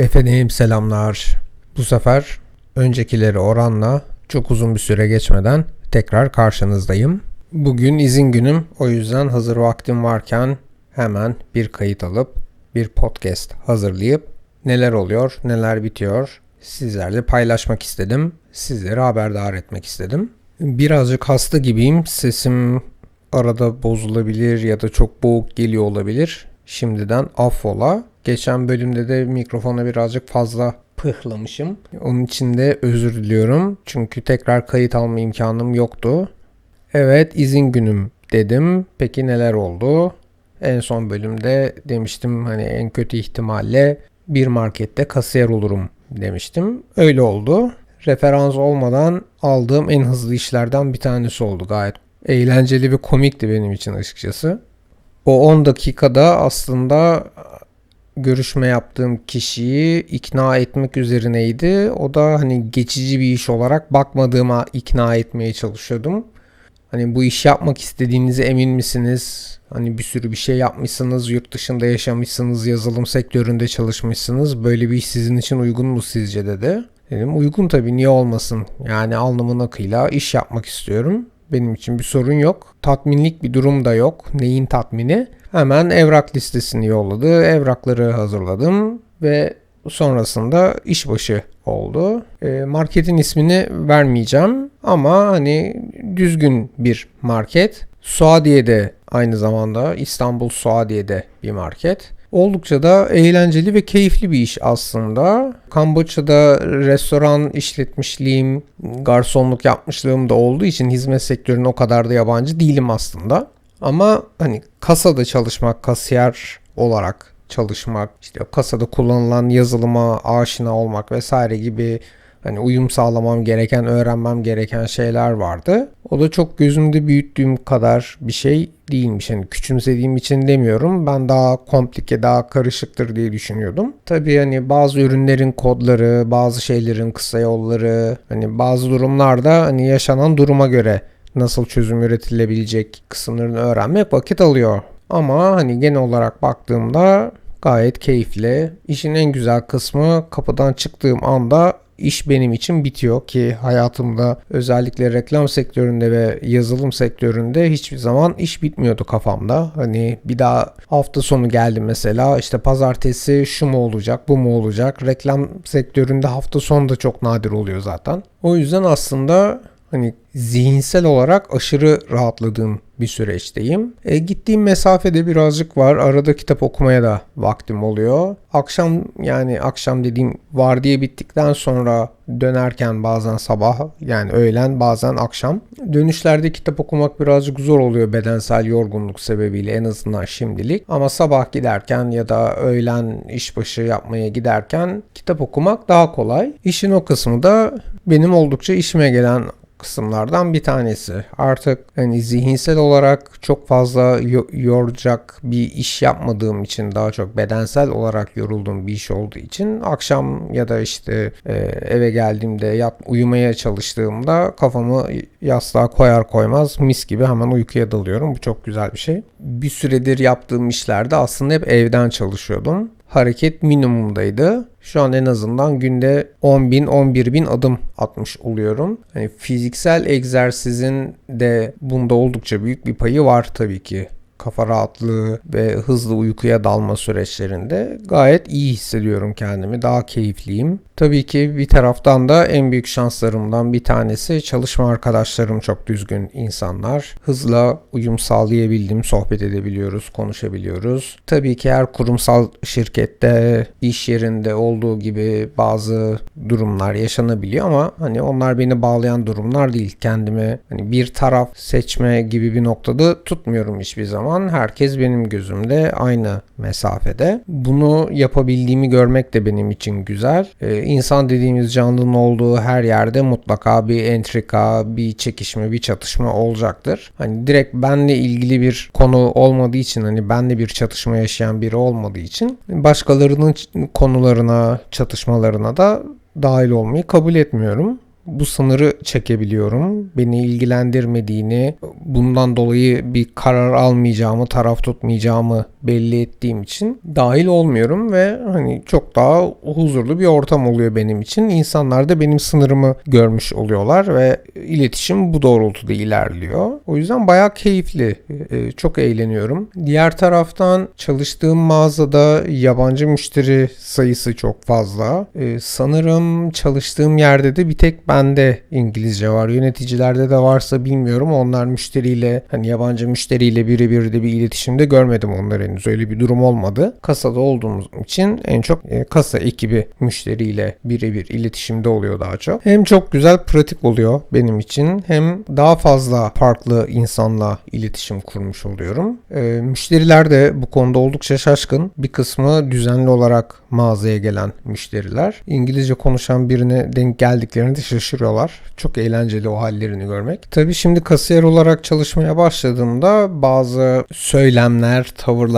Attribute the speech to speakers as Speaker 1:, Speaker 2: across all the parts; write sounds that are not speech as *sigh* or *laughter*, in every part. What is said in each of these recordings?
Speaker 1: Efendim selamlar. Bu sefer öncekileri oranla çok uzun bir süre geçmeden tekrar karşınızdayım. Bugün izin günüm o yüzden hazır vaktim varken hemen bir kayıt alıp bir podcast hazırlayıp neler oluyor, neler bitiyor sizlerle paylaşmak istedim. Sizleri haberdar etmek istedim. Birazcık hasta gibiyim. Sesim arada bozulabilir ya da çok boğuk geliyor olabilir. Şimdiden affola. Geçen bölümde de mikrofona birazcık fazla pıhlamışım. Onun için de özür diliyorum. Çünkü tekrar kayıt alma imkanım yoktu. Evet izin günüm dedim. Peki neler oldu? En son bölümde demiştim hani en kötü ihtimalle bir markette kasiyer olurum demiştim. Öyle oldu. Referans olmadan aldığım en hızlı işlerden bir tanesi oldu gayet. Eğlenceli ve komikti benim için açıkçası. O 10 dakikada aslında görüşme yaptığım kişiyi ikna etmek üzerineydi. O da hani geçici bir iş olarak bakmadığıma ikna etmeye çalışıyordum. Hani bu iş yapmak istediğinize emin misiniz? Hani bir sürü bir şey yapmışsınız, yurt dışında yaşamışsınız, yazılım sektöründe çalışmışsınız. Böyle bir iş sizin için uygun mu sizce dedi. Dedim uygun tabii niye olmasın. Yani alnımın akıyla iş yapmak istiyorum. Benim için bir sorun yok. Tatminlik bir durum da yok. Neyin tatmini? Hemen evrak listesini yolladı. Evrakları hazırladım ve sonrasında işbaşı oldu. E, marketin ismini vermeyeceğim ama hani düzgün bir market. Suadiye'de aynı zamanda İstanbul Suadiye'de bir market. Oldukça da eğlenceli ve keyifli bir iş aslında. Kamboçya'da restoran işletmişliğim, garsonluk yapmışlığım da olduğu için hizmet sektörüne o kadar da yabancı değilim aslında. Ama hani kasada çalışmak, kasiyer olarak çalışmak, işte kasada kullanılan yazılıma aşina olmak vesaire gibi hani uyum sağlamam gereken, öğrenmem gereken şeyler vardı. O da çok gözümde büyüttüğüm kadar bir şey değilmiş. Hani küçümsediğim için demiyorum. Ben daha komplike, daha karışıktır diye düşünüyordum. Tabii hani bazı ürünlerin kodları, bazı şeylerin kısa yolları, hani bazı durumlarda hani yaşanan duruma göre nasıl çözüm üretilebilecek kısımlarını öğrenmek vakit alıyor. Ama hani genel olarak baktığımda gayet keyifli. İşin en güzel kısmı kapıdan çıktığım anda iş benim için bitiyor ki hayatımda özellikle reklam sektöründe ve yazılım sektöründe hiçbir zaman iş bitmiyordu kafamda. Hani bir daha hafta sonu geldi mesela işte pazartesi şu mu olacak bu mu olacak. Reklam sektöründe hafta sonu da çok nadir oluyor zaten. O yüzden aslında hani zihinsel olarak aşırı rahatladığım bir süreçteyim. E, gittiğim mesafede birazcık var. Arada kitap okumaya da vaktim oluyor. Akşam yani akşam dediğim var diye bittikten sonra dönerken bazen sabah yani öğlen bazen akşam. Dönüşlerde kitap okumak birazcık zor oluyor bedensel yorgunluk sebebiyle en azından şimdilik. Ama sabah giderken ya da öğlen işbaşı yapmaya giderken kitap okumak daha kolay. İşin o kısmı da benim oldukça işime gelen kısımlardan bir tanesi. Artık hani zihinsel olarak çok fazla yoracak bir iş yapmadığım için daha çok bedensel olarak yorulduğum bir iş olduğu için akşam ya da işte e, eve geldiğimde yat uyumaya çalıştığımda kafamı yastığa koyar koymaz mis gibi hemen uykuya dalıyorum. Bu çok güzel bir şey. Bir süredir yaptığım işlerde aslında hep evden çalışıyordum hareket minimumdaydı. Şu an en azından günde 10 bin 11 bin adım atmış oluyorum. Yani fiziksel egzersizin de bunda oldukça büyük bir payı var tabii ki kafa rahatlığı ve hızlı uykuya dalma süreçlerinde gayet iyi hissediyorum kendimi. Daha keyifliyim. Tabii ki bir taraftan da en büyük şanslarımdan bir tanesi çalışma arkadaşlarım çok düzgün insanlar. Hızla uyum sağlayabildim, sohbet edebiliyoruz, konuşabiliyoruz. Tabii ki her kurumsal şirkette, iş yerinde olduğu gibi bazı durumlar yaşanabiliyor ama hani onlar beni bağlayan durumlar değil. Kendime hani bir taraf seçme gibi bir noktada tutmuyorum hiçbir zaman zaman herkes benim gözümde aynı mesafede. Bunu yapabildiğimi görmek de benim için güzel. Ee, insan dediğimiz canlının olduğu her yerde mutlaka bir entrika, bir çekişme, bir çatışma olacaktır. Hani direkt benle ilgili bir konu olmadığı için hani benle bir çatışma yaşayan biri olmadığı için başkalarının konularına, çatışmalarına da dahil olmayı kabul etmiyorum bu sınırı çekebiliyorum. Beni ilgilendirmediğini, bundan dolayı bir karar almayacağımı, taraf tutmayacağımı belli ettiğim için dahil olmuyorum ve hani çok daha huzurlu bir ortam oluyor benim için. İnsanlar da benim sınırımı görmüş oluyorlar ve iletişim bu doğrultuda ilerliyor. O yüzden bayağı keyifli, e, çok eğleniyorum. Diğer taraftan çalıştığım mağazada yabancı müşteri sayısı çok fazla. E, sanırım çalıştığım yerde de bir tek bende İngilizce var. Yöneticilerde de varsa bilmiyorum. Onlar müşteriyle hani yabancı müşteriyle birebir de bir iletişimde görmedim onları henüz. Öyle bir durum olmadı. Kasada olduğumuz için en çok e, kasa ekibi müşteriyle birebir iletişimde oluyor daha çok. Hem çok güzel pratik oluyor benim için hem daha fazla farklı insanla iletişim kurmuş oluyorum. E, müşteriler de bu konuda oldukça şaşkın. Bir kısmı düzenli olarak mağazaya gelen müşteriler. İngilizce konuşan birine denk geldiklerinde şaşırıyorlar. Çok eğlenceli o hallerini görmek. Tabii şimdi kasiyer olarak çalışmaya başladığımda bazı söylemler,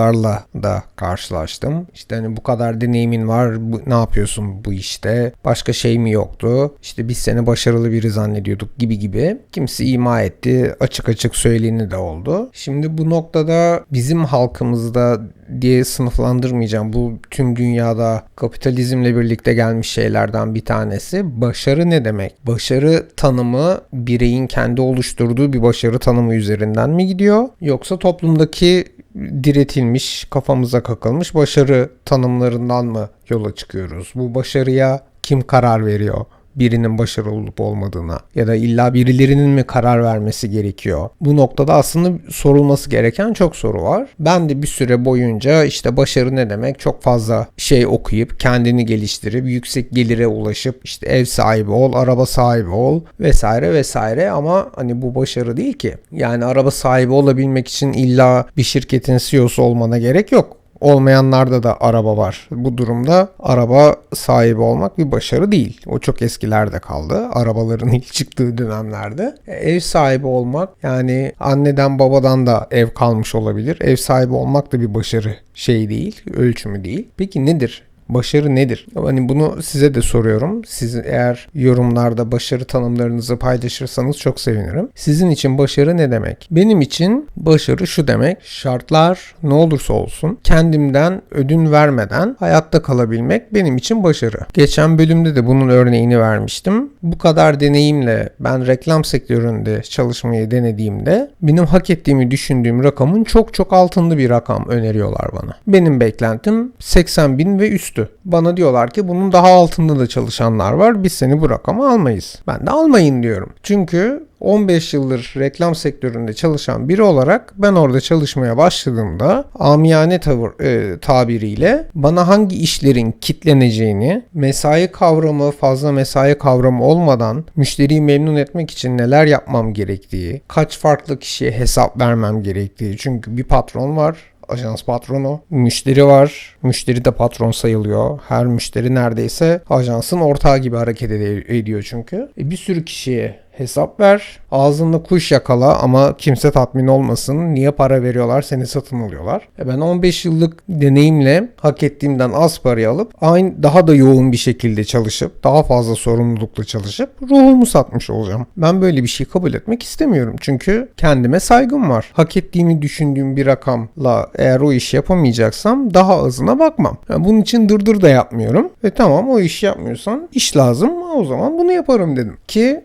Speaker 1: tavırlarla da karşılaştım. İşte hani bu kadar deneyimin var, bu, ne yapıyorsun bu işte? Başka şey mi yoktu? İşte biz seni başarılı biri zannediyorduk gibi gibi. Kimisi ima etti. Açık açık söyleyeni de oldu. Şimdi bu noktada bizim halkımızda diye sınıflandırmayacağım. Bu tüm dünyada kapitalizmle birlikte gelmiş şeylerden bir tanesi. Başarı ne demek? Başarı tanımı bireyin kendi oluşturduğu bir başarı tanımı üzerinden mi gidiyor? Yoksa toplumdaki diretilmiş, kafamıza kakılmış başarı tanımlarından mı yola çıkıyoruz? Bu başarıya kim karar veriyor? Birinin başarılı olup olmadığına ya da illa birilerinin mi karar vermesi gerekiyor? Bu noktada aslında sorulması gereken çok soru var. Ben de bir süre boyunca işte başarı ne demek çok fazla şey okuyup kendini geliştirip yüksek gelire ulaşıp işte ev sahibi ol, araba sahibi ol vesaire vesaire ama hani bu başarı değil ki. Yani araba sahibi olabilmek için illa bir şirketin CEO'su olmana gerek yok olmayanlarda da araba var. Bu durumda araba sahibi olmak bir başarı değil. O çok eskilerde kaldı. Arabaların *laughs* ilk çıktığı dönemlerde. Ev sahibi olmak yani anneden babadan da ev kalmış olabilir. Ev sahibi olmak da bir başarı şey değil, ölçümü değil. Peki nedir Başarı nedir? Hani bunu size de soruyorum. Siz eğer yorumlarda başarı tanımlarınızı paylaşırsanız çok sevinirim. Sizin için başarı ne demek? Benim için başarı şu demek. Şartlar ne olursa olsun kendimden ödün vermeden hayatta kalabilmek benim için başarı. Geçen bölümde de bunun örneğini vermiştim. Bu kadar deneyimle ben reklam sektöründe çalışmayı denediğimde benim hak ettiğimi düşündüğüm rakamın çok çok altında bir rakam öneriyorlar bana. Benim beklentim 80 bin ve üstü üstü. Bana diyorlar ki bunun daha altında da çalışanlar var. Biz seni bu rakama almayız. Ben de almayın diyorum. Çünkü 15 yıldır reklam sektöründe çalışan biri olarak ben orada çalışmaya başladığımda amiyane tavır e, tabiriyle bana hangi işlerin kitleneceğini, mesai kavramı, fazla mesai kavramı olmadan müşteriyi memnun etmek için neler yapmam gerektiği, kaç farklı kişiye hesap vermem gerektiği. Çünkü bir patron var, ajans patronu. Müşteri var. Müşteri de patron sayılıyor. Her müşteri neredeyse ajansın ortağı gibi hareket ediyor çünkü. E bir sürü kişiye hesap ver. Ağzında kuş yakala ama kimse tatmin olmasın. Niye para veriyorlar seni satın alıyorlar. E ben 15 yıllık deneyimle hak ettiğimden az parayı alıp aynı daha da yoğun bir şekilde çalışıp daha fazla sorumlulukla çalışıp ruhumu satmış olacağım. Ben böyle bir şey kabul etmek istemiyorum. Çünkü kendime saygım var. Hak ettiğimi düşündüğüm bir rakamla eğer o işi yapamayacaksam daha azına bakmam. Yani bunun için dırdır da yapmıyorum. Ve tamam o işi yapmıyorsan iş lazım o zaman bunu yaparım dedim. Ki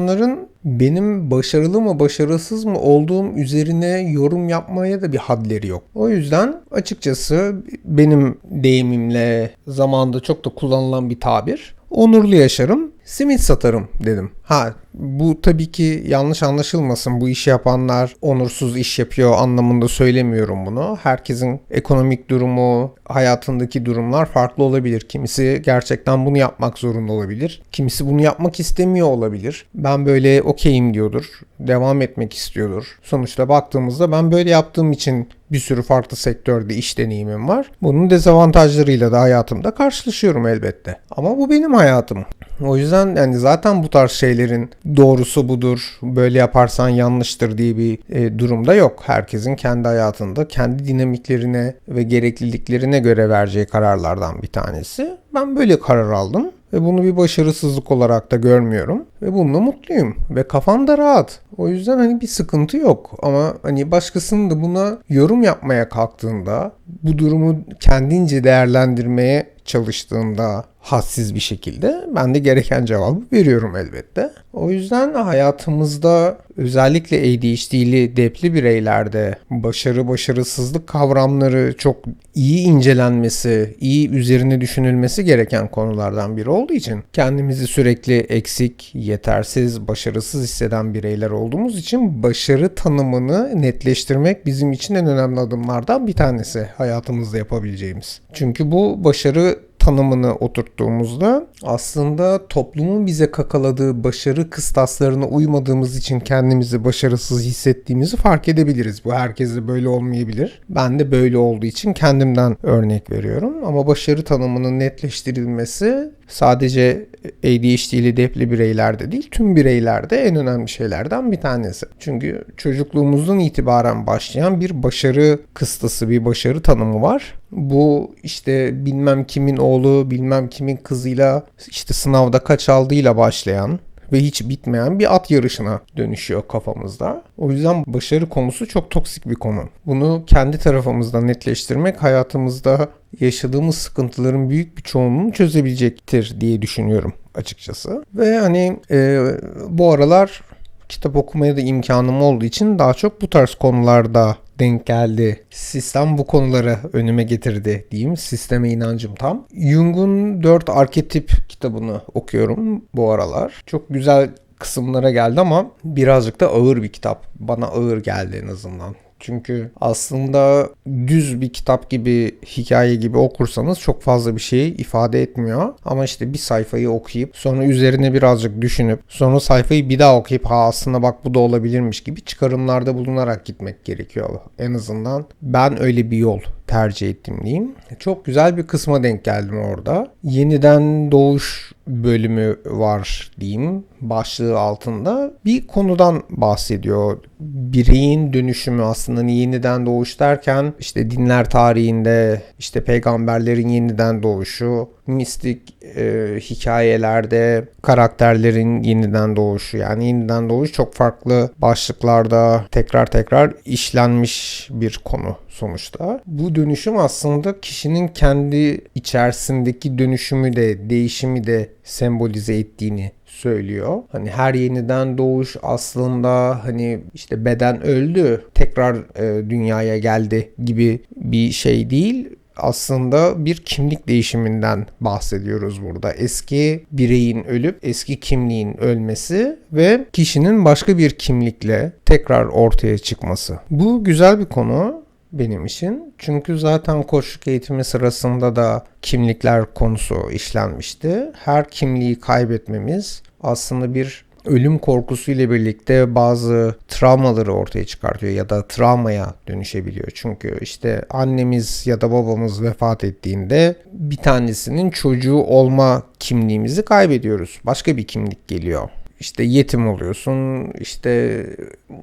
Speaker 1: insanların benim başarılı mı başarısız mı olduğum üzerine yorum yapmaya da bir hadleri yok. O yüzden açıkçası benim deyimimle zamanda çok da kullanılan bir tabir onurlu yaşarım, simit satarım dedim. Ha bu tabii ki yanlış anlaşılmasın. Bu işi yapanlar onursuz iş yapıyor anlamında söylemiyorum bunu. Herkesin ekonomik durumu, hayatındaki durumlar farklı olabilir. Kimisi gerçekten bunu yapmak zorunda olabilir. Kimisi bunu yapmak istemiyor olabilir. Ben böyle okeyim diyordur. Devam etmek istiyordur. Sonuçta baktığımızda ben böyle yaptığım için bir sürü farklı sektörde iş deneyimim var. Bunun dezavantajlarıyla da hayatımda karşılaşıyorum elbette. Ama bu benim hayatım. O yüzden yani zaten bu tarz şeylerin doğrusu budur, böyle yaparsan yanlıştır diye bir e, durumda yok. Herkesin kendi hayatında kendi dinamiklerine ve gerekliliklerine göre vereceği kararlardan bir tanesi. Ben böyle karar aldım ve bunu bir başarısızlık olarak da görmüyorum ve bununla mutluyum ve kafam da rahat. O yüzden hani bir sıkıntı yok ama hani başkasının da buna yorum yapmaya kalktığında bu durumu kendince değerlendirmeye çalıştığında hassiz bir şekilde ben de gereken cevabı veriyorum elbette. O yüzden hayatımızda özellikle ADHD'li depli bireylerde başarı başarısızlık kavramları çok iyi incelenmesi, iyi üzerine düşünülmesi gereken konulardan biri olduğu için kendimizi sürekli eksik, yetersiz, başarısız hisseden bireyler olduğumuz için başarı tanımını netleştirmek bizim için en önemli adımlardan bir tanesi hayatımızda yapabileceğimiz. Çünkü bu başarı tanımını oturttuğumuzda aslında toplumun bize kakaladığı başarı kıstaslarına uymadığımız için kendimizi başarısız hissettiğimizi fark edebiliriz. Bu herkese böyle olmayabilir. Ben de böyle olduğu için kendimden örnek veriyorum. Ama başarı tanımının netleştirilmesi sadece ADHD'li depli bireylerde değil tüm bireylerde en önemli şeylerden bir tanesi. Çünkü çocukluğumuzdan itibaren başlayan bir başarı kıstası, bir başarı tanımı var. Bu işte bilmem kimin oğlu, bilmem kimin kızıyla işte sınavda kaç aldığıyla başlayan ve hiç bitmeyen bir at yarışına dönüşüyor kafamızda. O yüzden başarı konusu çok toksik bir konu. Bunu kendi tarafımızda netleştirmek hayatımızda yaşadığımız sıkıntıların büyük bir çoğunluğunu çözebilecektir diye düşünüyorum açıkçası. Ve hani e, bu aralar kitap okumaya da imkanım olduğu için daha çok bu tarz konularda denk geldi. Sistem bu konuları önüme getirdi diyeyim. Sisteme inancım tam. Jung'un 4 arketip kitabını okuyorum bu aralar. Çok güzel kısımlara geldi ama birazcık da ağır bir kitap. Bana ağır geldi en azından. Çünkü aslında düz bir kitap gibi, hikaye gibi okursanız çok fazla bir şey ifade etmiyor. Ama işte bir sayfayı okuyup sonra üzerine birazcık düşünüp sonra sayfayı bir daha okuyup ha aslında bak bu da olabilirmiş gibi çıkarımlarda bulunarak gitmek gerekiyor. En azından ben öyle bir yol tercih ettim diyeyim. Çok güzel bir kısma denk geldim orada. Yeniden doğuş bölümü var diyeyim başlığı altında bir konudan bahsediyor. Bireyin dönüşümü aslında yeniden doğuş derken işte dinler tarihinde işte peygamberlerin yeniden doğuşu, mistik e, hikayelerde karakterlerin yeniden doğuşu yani yeniden doğuş çok farklı başlıklarda tekrar tekrar işlenmiş bir konu sonuçta. Bu dönüşüm aslında kişinin kendi içerisindeki dönüşümü de değişimi de sembolize ettiğini söylüyor. Hani her yeniden doğuş aslında hani işte beden öldü tekrar e, dünyaya geldi gibi bir şey değil aslında bir kimlik değişiminden bahsediyoruz burada. Eski bireyin ölüp eski kimliğin ölmesi ve kişinin başka bir kimlikle tekrar ortaya çıkması. Bu güzel bir konu benim için. Çünkü zaten koçluk eğitimi sırasında da kimlikler konusu işlenmişti. Her kimliği kaybetmemiz aslında bir ölüm korkusu ile birlikte bazı travmaları ortaya çıkartıyor ya da travmaya dönüşebiliyor. Çünkü işte annemiz ya da babamız vefat ettiğinde bir tanesinin çocuğu olma kimliğimizi kaybediyoruz. Başka bir kimlik geliyor işte yetim oluyorsun. işte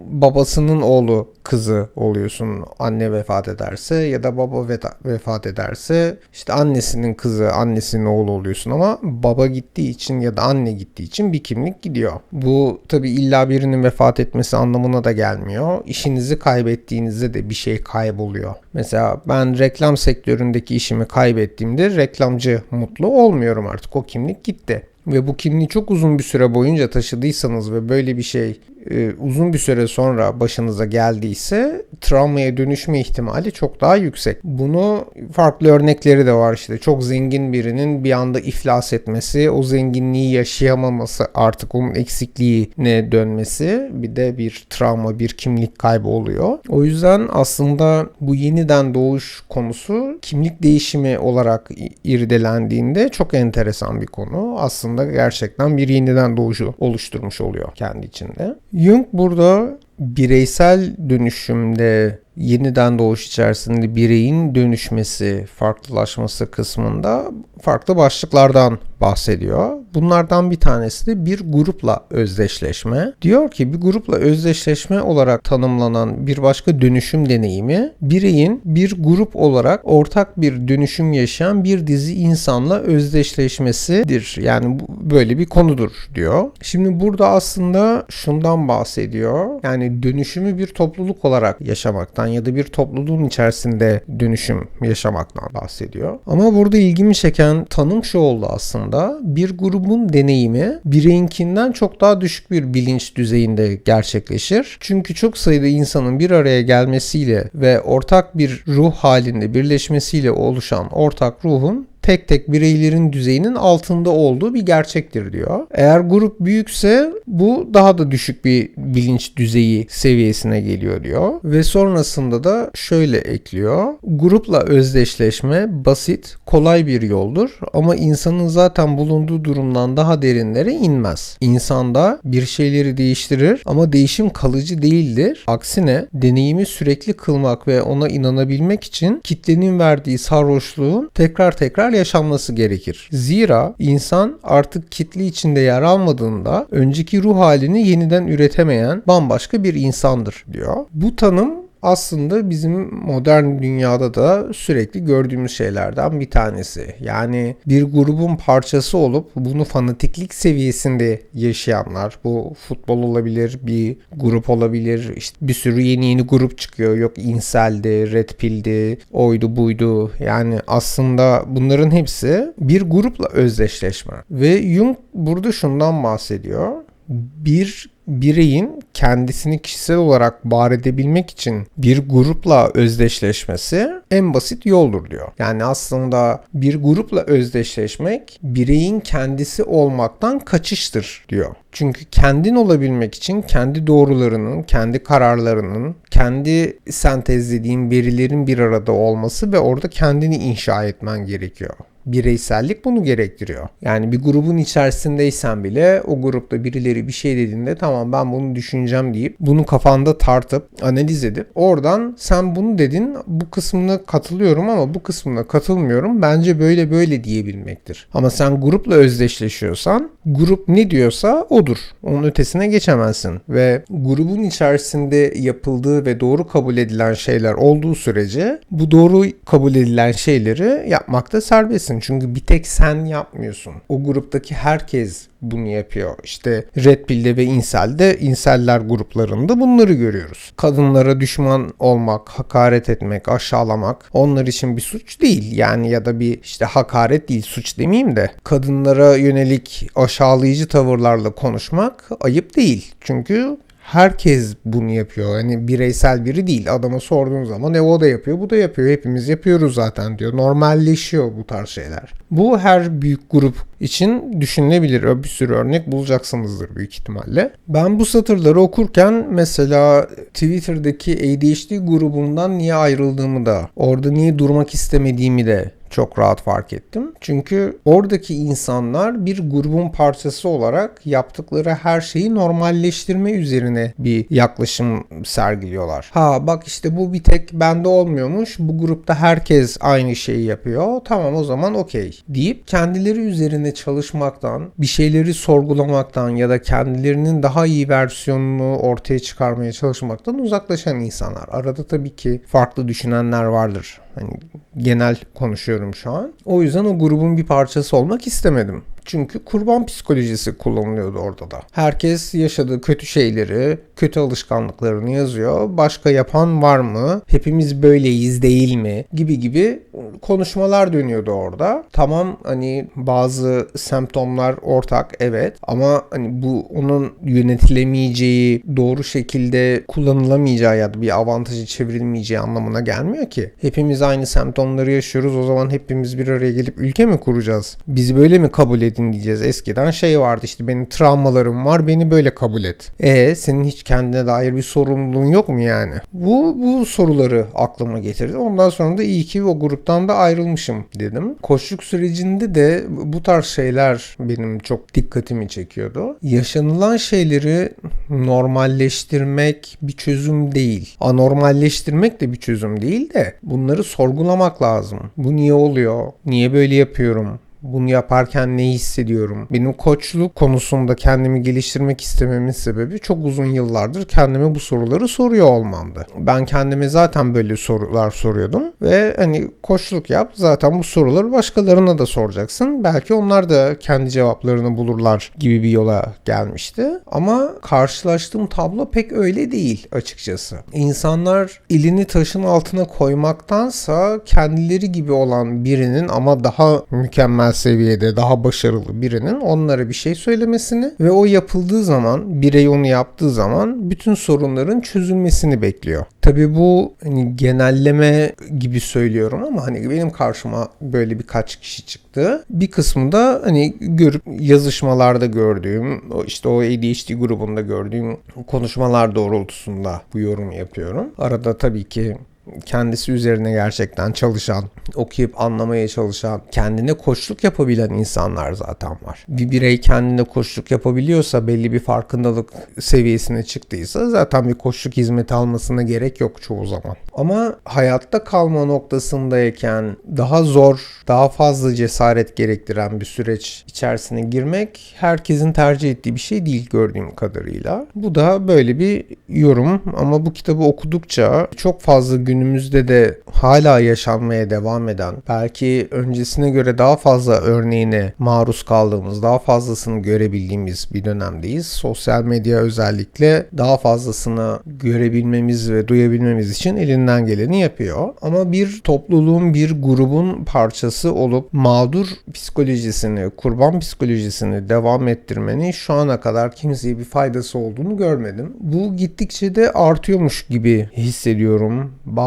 Speaker 1: babasının oğlu kızı oluyorsun anne vefat ederse ya da baba vefat ederse işte annesinin kızı annesinin oğlu oluyorsun ama baba gittiği için ya da anne gittiği için bir kimlik gidiyor. Bu tabi illa birinin vefat etmesi anlamına da gelmiyor. İşinizi kaybettiğinizde de bir şey kayboluyor. Mesela ben reklam sektöründeki işimi kaybettiğimde reklamcı mutlu olmuyorum artık o kimlik gitti ve bu kimliği çok uzun bir süre boyunca taşıdıysanız ve böyle bir şey e, uzun bir süre sonra başınıza geldiyse travmaya dönüşme ihtimali çok daha yüksek. Bunu farklı örnekleri de var işte. Çok zengin birinin bir anda iflas etmesi, o zenginliği yaşayamaması, artık onun eksikliğine dönmesi bir de bir travma, bir kimlik kaybı oluyor. O yüzden aslında bu yeniden doğuş konusu kimlik değişimi olarak irdelendiğinde çok enteresan bir konu. Aslında gerçekten bir yeniden doğuşu oluşturmuş oluyor kendi içinde. Jung burada bireysel dönüşümde yeniden doğuş içerisinde bireyin dönüşmesi, farklılaşması kısmında farklı başlıklardan bahsediyor. Bunlardan bir tanesi de bir grupla özdeşleşme. Diyor ki bir grupla özdeşleşme olarak tanımlanan bir başka dönüşüm deneyimi bireyin bir grup olarak ortak bir dönüşüm yaşayan bir dizi insanla özdeşleşmesidir. Yani bu böyle bir konudur diyor. Şimdi burada aslında şundan bahsediyor. Yani dönüşümü bir topluluk olarak yaşamaktan ya da bir topluluğun içerisinde dönüşüm yaşamaktan bahsediyor. Ama burada ilgimi çeken tanım şu oldu aslında. Bir grubun deneyimi bireyinkinden çok daha düşük bir bilinç düzeyinde gerçekleşir. Çünkü çok sayıda insanın bir araya gelmesiyle ve ortak bir ruh halinde birleşmesiyle oluşan ortak ruhun tek tek bireylerin düzeyinin altında olduğu bir gerçektir diyor. Eğer grup büyükse bu daha da düşük bir bilinç düzeyi seviyesine geliyor diyor. Ve sonrasında da şöyle ekliyor. Grupla özdeşleşme basit, kolay bir yoldur ama insanın zaten bulunduğu durumdan daha derinlere inmez. İnsanda bir şeyleri değiştirir ama değişim kalıcı değildir. Aksine deneyimi sürekli kılmak ve ona inanabilmek için kitlenin verdiği sarhoşluğun tekrar tekrar yaşanması gerekir. Zira insan artık kitle içinde yer almadığında önceki ruh halini yeniden üretemeyen bambaşka bir insandır diyor. Bu tanım aslında bizim modern dünyada da sürekli gördüğümüz şeylerden bir tanesi. Yani bir grubun parçası olup bunu fanatiklik seviyesinde yaşayanlar, bu futbol olabilir, bir grup olabilir, işte bir sürü yeni yeni grup çıkıyor. Yok inseldi, red pill'di, oydu buydu. Yani aslında bunların hepsi bir grupla özdeşleşme. Ve Jung burada şundan bahsediyor. Bir bireyin kendisini kişisel olarak var edebilmek için bir grupla özdeşleşmesi en basit yoldur diyor. Yani aslında bir grupla özdeşleşmek bireyin kendisi olmaktan kaçıştır diyor. Çünkü kendin olabilmek için kendi doğrularının, kendi kararlarının, kendi sentezlediğin verilerin bir arada olması ve orada kendini inşa etmen gerekiyor bireysellik bunu gerektiriyor. Yani bir grubun içerisindeysen bile o grupta birileri bir şey dediğinde tamam ben bunu düşüneceğim deyip bunu kafanda tartıp analiz edip oradan sen bunu dedin bu kısmına katılıyorum ama bu kısmına katılmıyorum bence böyle böyle diyebilmektir. Ama sen grupla özdeşleşiyorsan grup ne diyorsa odur. Onun ötesine geçemezsin ve grubun içerisinde yapıldığı ve doğru kabul edilen şeyler olduğu sürece bu doğru kabul edilen şeyleri yapmakta serbestsin yapıyorsun. Çünkü bir tek sen yapmıyorsun. O gruptaki herkes bunu yapıyor. İşte Red Pill'de ve Insel'de Inseller gruplarında bunları görüyoruz. Kadınlara düşman olmak, hakaret etmek, aşağılamak onlar için bir suç değil. Yani ya da bir işte hakaret değil suç demeyeyim de kadınlara yönelik aşağılayıcı tavırlarla konuşmak ayıp değil. Çünkü herkes bunu yapıyor. Hani bireysel biri değil. Adama sorduğun zaman e o da yapıyor, bu da yapıyor. Hepimiz yapıyoruz zaten diyor. Normalleşiyor bu tarz şeyler. Bu her büyük grup için düşünülebilir. Bir sürü örnek bulacaksınızdır büyük ihtimalle. Ben bu satırları okurken mesela Twitter'daki ADHD grubundan niye ayrıldığımı da, orada niye durmak istemediğimi de çok rahat fark ettim. Çünkü oradaki insanlar bir grubun parçası olarak yaptıkları her şeyi normalleştirme üzerine bir yaklaşım sergiliyorlar. Ha bak işte bu bir tek bende olmuyormuş. Bu grupta herkes aynı şeyi yapıyor. Tamam o zaman okey deyip kendileri üzerine çalışmaktan, bir şeyleri sorgulamaktan ya da kendilerinin daha iyi versiyonunu ortaya çıkarmaya çalışmaktan uzaklaşan insanlar. Arada tabii ki farklı düşünenler vardır. Hani genel konuşuyorum şu an. O yüzden o grubun bir parçası olmak istemedim. Çünkü kurban psikolojisi kullanılıyordu orada da. Herkes yaşadığı kötü şeyleri, kötü alışkanlıklarını yazıyor. Başka yapan var mı? Hepimiz böyleyiz değil mi? Gibi gibi konuşmalar dönüyordu orada. Tamam hani bazı semptomlar ortak evet ama hani bu onun yönetilemeyeceği, doğru şekilde kullanılamayacağı ya da bir avantajı çevrilmeyeceği anlamına gelmiyor ki. Hepimiz aynı semptomları yaşıyoruz. O zaman hepimiz bir araya gelip ülke mi kuracağız? Bizi böyle mi kabul edin diyeceğiz. Eskiden şey vardı işte benim travmalarım var beni böyle kabul et. E senin hiç kendine dair bir sorumluluğun yok mu yani? Bu bu soruları aklıma getirdi. Ondan sonra da iyi ki o gruptan da ayrılmışım dedim. Koçluk sürecinde de bu tarz şeyler benim çok dikkatimi çekiyordu. Yaşanılan şeyleri normalleştirmek bir çözüm değil. Anormalleştirmek de bir çözüm değil de bunları sorgulamak lazım. Bu niye oluyor? Niye böyle yapıyorum? Bunu yaparken ne hissediyorum? Benim koçluk konusunda kendimi geliştirmek istememin sebebi çok uzun yıllardır kendime bu soruları soruyor olmamdı. Ben kendime zaten böyle sorular soruyordum ve hani koçluk yap zaten bu soruları başkalarına da soracaksın. Belki onlar da kendi cevaplarını bulurlar gibi bir yola gelmişti. Ama karşılaştığım tablo pek öyle değil açıkçası. İnsanlar elini taşın altına koymaktansa kendileri gibi olan birinin ama daha mükemmel seviyede daha başarılı birinin onlara bir şey söylemesini ve o yapıldığı zaman birey onu yaptığı zaman bütün sorunların çözülmesini bekliyor. Tabi bu hani genelleme gibi söylüyorum ama hani benim karşıma böyle birkaç kişi çıktı. Bir kısmı da hani görüp yazışmalarda gördüğüm işte o ADHD grubunda gördüğüm konuşmalar doğrultusunda bu yorum yapıyorum. Arada tabii ki kendisi üzerine gerçekten çalışan, okuyup anlamaya çalışan, kendine koçluk yapabilen insanlar zaten var. Bir birey kendine koçluk yapabiliyorsa, belli bir farkındalık seviyesine çıktıysa zaten bir koçluk hizmeti almasına gerek yok çoğu zaman. Ama hayatta kalma noktasındayken daha zor, daha fazla cesaret gerektiren bir süreç içerisine girmek herkesin tercih ettiği bir şey değil gördüğüm kadarıyla. Bu da böyle bir yorum ama bu kitabı okudukça çok fazla günümüzde de hala yaşanmaya devam eden, belki öncesine göre daha fazla örneğine maruz kaldığımız, daha fazlasını görebildiğimiz bir dönemdeyiz. Sosyal medya özellikle daha fazlasını görebilmemiz ve duyabilmemiz için elinden geleni yapıyor. Ama bir topluluğun, bir grubun parçası olup mağdur psikolojisini, kurban psikolojisini devam ettirmenin şu ana kadar kimseye bir faydası olduğunu görmedim. Bu gittikçe de artıyormuş gibi hissediyorum. Bazı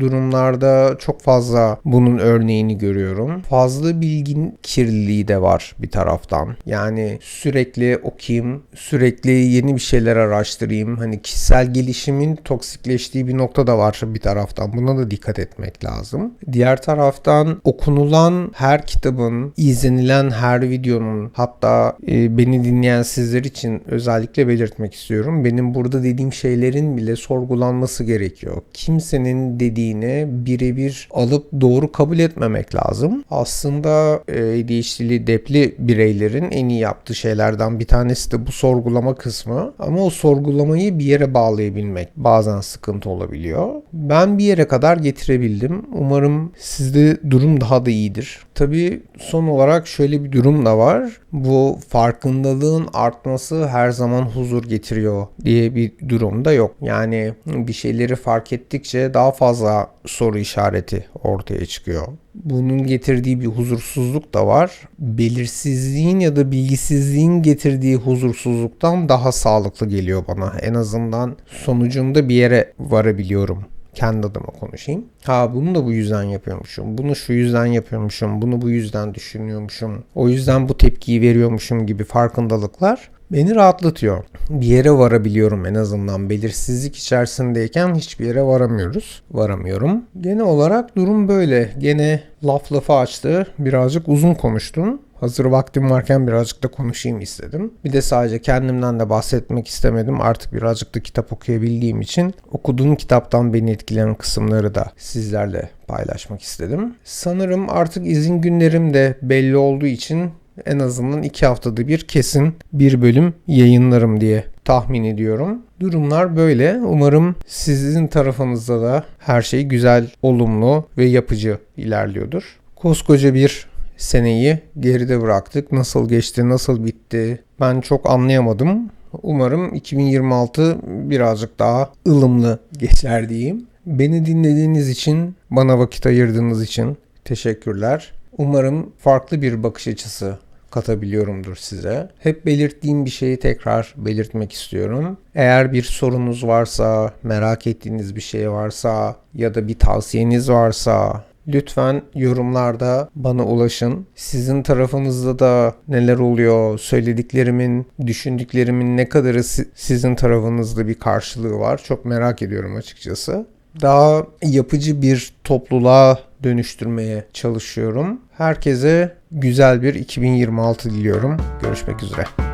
Speaker 1: durumlarda çok fazla bunun örneğini görüyorum. Fazla bilgin kirliliği de var bir taraftan. Yani sürekli okuyayım, sürekli yeni bir şeyler araştırayım. Hani kişisel gelişimin toksikleştiği bir nokta da var bir taraftan. Buna da dikkat etmek lazım. Diğer taraftan okunulan her kitabın, izlenilen her videonun hatta e, beni dinleyen sizler için özellikle belirtmek istiyorum. Benim burada dediğim şeylerin bile sorgulanması gerekiyor. Kimsenin dediğini birebir alıp doğru kabul etmemek lazım. Aslında e, ADHD'li depli bireylerin en iyi yaptığı şeylerden bir tanesi de bu sorgulama kısmı. Ama o sorgulamayı bir yere bağlayabilmek bazen sıkıntı olabiliyor. Ben bir yere kadar getirebildim. Umarım sizde durum daha da iyidir. Tabii son olarak şöyle bir durum da var. Bu farkındalığın artması her zaman huzur getiriyor diye bir durum da yok. Yani bir şeyleri fark ettikçe daha fazla soru işareti ortaya çıkıyor. Bunun getirdiği bir huzursuzluk da var. Belirsizliğin ya da bilgisizliğin getirdiği huzursuzluktan daha sağlıklı geliyor bana. En azından sonucunda bir yere varabiliyorum kendi adıma konuşayım. Ha bunu da bu yüzden yapıyormuşum. Bunu şu yüzden yapıyormuşum. Bunu bu yüzden düşünüyormuşum. O yüzden bu tepkiyi veriyormuşum gibi farkındalıklar beni rahatlatıyor. Bir yere varabiliyorum en azından. Belirsizlik içerisindeyken hiçbir yere varamıyoruz. Varamıyorum. Genel olarak durum böyle. Gene laf lafı açtı. Birazcık uzun konuştum. Hazır vaktim varken birazcık da konuşayım istedim. Bir de sadece kendimden de bahsetmek istemedim. Artık birazcık da kitap okuyabildiğim için okuduğum kitaptan beni etkileyen kısımları da sizlerle paylaşmak istedim. Sanırım artık izin günlerim de belli olduğu için en azından iki haftada bir kesin bir bölüm yayınlarım diye tahmin ediyorum. Durumlar böyle. Umarım sizin tarafınızda da her şey güzel, olumlu ve yapıcı ilerliyordur. Koskoca bir seneyi geride bıraktık. Nasıl geçti, nasıl bitti ben çok anlayamadım. Umarım 2026 birazcık daha ılımlı geçer diyeyim. Beni dinlediğiniz için, bana vakit ayırdığınız için teşekkürler. Umarım farklı bir bakış açısı katabiliyorumdur size. Hep belirttiğim bir şeyi tekrar belirtmek istiyorum. Eğer bir sorunuz varsa, merak ettiğiniz bir şey varsa ya da bir tavsiyeniz varsa Lütfen yorumlarda bana ulaşın. Sizin tarafınızda da neler oluyor, söylediklerimin, düşündüklerimin ne kadarı si- sizin tarafınızda bir karşılığı var. Çok merak ediyorum açıkçası. Daha yapıcı bir topluluğa dönüştürmeye çalışıyorum. Herkese güzel bir 2026 diliyorum. Görüşmek üzere.